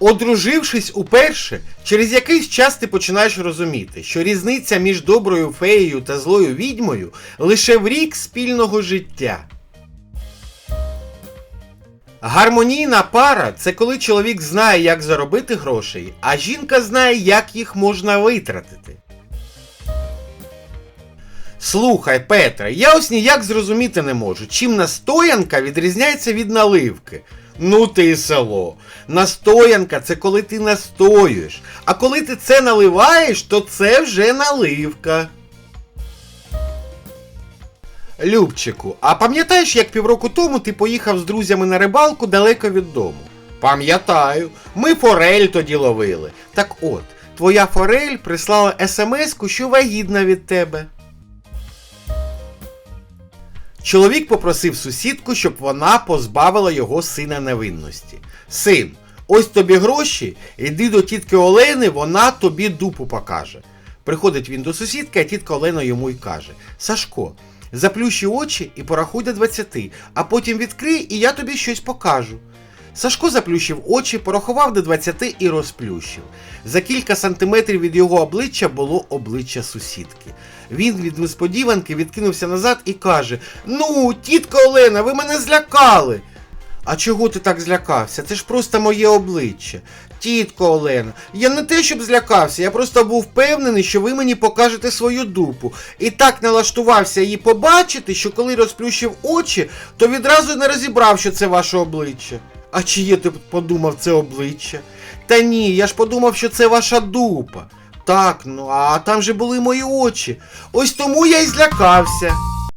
Одружившись уперше, через якийсь час ти починаєш розуміти, що різниця між доброю феєю та злою відьмою лише в рік спільного життя. Гармонійна пара це коли чоловік знає, як заробити грошей, а жінка знає, як їх можна витратити. Слухай, Петре, я ось ніяк зрозуміти не можу, чим настоянка відрізняється від наливки. Ну ти село. Настоянка це коли ти настоюєш. А коли ти це наливаєш, то це вже наливка. Любчику, а пам'ятаєш, як півроку тому ти поїхав з друзями на рибалку далеко від дому? Пам'ятаю, ми форель тоді ловили. Так от, твоя форель прислала смс-ку, що вагітна від тебе. Чоловік попросив сусідку, щоб вона позбавила його сина невинності. Син, ось тобі гроші, іди до тітки Олени, вона тобі дупу покаже. Приходить він до сусідки, а тітка Олена йому й каже: Сашко, заплющи очі і порахуй до 20, а потім відкрий, і я тобі щось покажу. Сашко заплющив очі, порахував до 20 і розплющив. За кілька сантиметрів від його обличчя було обличчя сусідки. Він від несподіванки відкинувся назад і каже: Ну, тітка Олена, ви мене злякали. А чого ти так злякався? Це ж просто моє обличчя. Тітко Олена, я не те, щоб злякався, я просто був впевнений, що ви мені покажете свою дупу. І так налаштувався її побачити, що коли розплющив очі, то відразу не розібрав, що це ваше обличчя. А чиє ти подумав це обличчя? Та ні, я ж подумав, що це ваша дупа. Так, ну а там же були мої очі. Ось тому я й злякався.